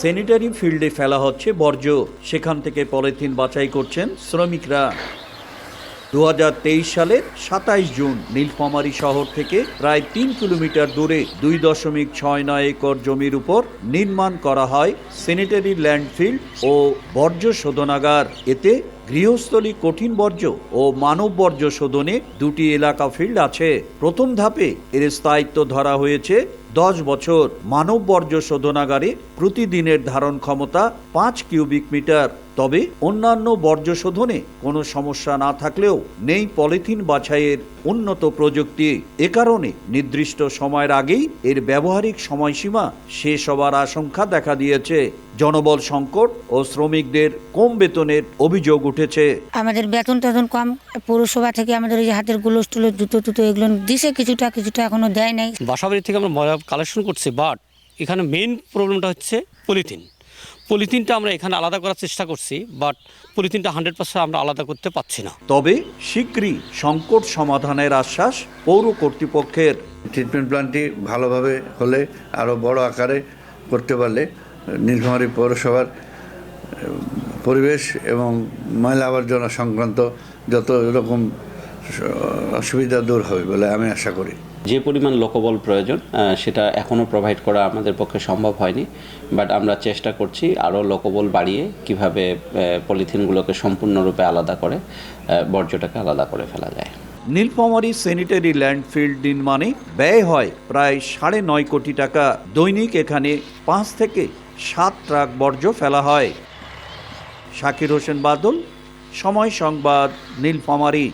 Sanitary ফিল্ডে ফেলা হচ্ছে বর্জ্য। সেখান থেকে পলিথিন বাছাই করছেন শ্রমিকরা। দু সালের সাতাইশ জুন নীলফামারী শহর থেকে প্রায় তিন কিলোমিটার দূরে দুই দশমিক ছয় নয় একর জমির উপর নির্মাণ করা হয় স্যানিটারি ল্যান্ডফিল্ড ও বর্জ্য শোধনাগার। এতে গৃহস্থলী কঠিন বর্জ্য ও মানব বর্জ্য শোধনে দুটি এলাকা ফিল্ড আছে। প্রথম ধাপে এর স্থায়িত্ব ধরা হয়েছে দশ বছর মানব বর্জ্য শোধনাগারে প্রতিদিনের ধারণ ক্ষমতা পাঁচ কিউবিক মিটার। তবে অন্যান্য বর্জ্য শোধনে কোনো সমস্যা না থাকলেও নেই পলিথিন বাছাইয়ের উন্নত প্রযুক্তি। এ কারণে নির্দিষ্ট সময়ের আগেই এর ব্যবহারিক সময়সীমা শেষ হবার আশঙ্কা দেখা দিয়েছে। জনবল সংকট ও শ্রমিকদের কম বেতনের অভিযোগ উঠেছে। আমাদের বেতন টেতন কম পৌরসভা থেকে আমাদের এই হাতের গুলোস টুলো জুতো টুতো এগুলো দিছে কিছুটা কিছুটা এখনও দেয় নাই। বাসাবাড়ি থেকে আমরা ময়লা কালেকশন করছে বাট এখানে মেন প্রবলেমটা হচ্ছে পলিথিন পলিথিনটা আমরা এখানে আলাদা করার চেষ্টা করছি বাট পলিথিনটা হান্ড্রেড পার্সেন্ট আমরা আলাদা করতে পারছি না। তবে শীঘ্রই সংকট সমাধানের আশ্বাস পৌর কর্তৃপক্ষের। ট্রিটমেন্ট প্ল্যান্টটি ভালোভাবে হলে আরও বড় আকারে করতে পারলে নীলফামারী পৌরসভার পরিবেশ এবং ময়লা আবর্জনা সংক্রান্ত যত রকম অসুবিধা দূর হবে বলে আমি আশা করি। যে পরিমাণ লোকবল প্রয়োজন সেটা এখনও প্রোভাইড করা আমাদের পক্ষে সম্ভব হয়নি বাট আমরা চেষ্টা করছি আরও লোকবল বাড়িয়ে কীভাবে পলিথিনগুলোকে সম্পূর্ণরূপে আলাদা করে বর্জ্যটাকে আলাদা করে ফেলা যায়। নীলফামারী স্যানিটারি ল্যান্ডফিল্ড নির্মাণে ব্যয় হয় প্রায় সাড়ে নয় কোটি টাকা। দৈনিক এখানে পাঁচ থেকে সাত ট্রাক বর্জ্য ফেলা হয়। শাকির হোসেন বাদল সময় সংবাদ নীলফামারী।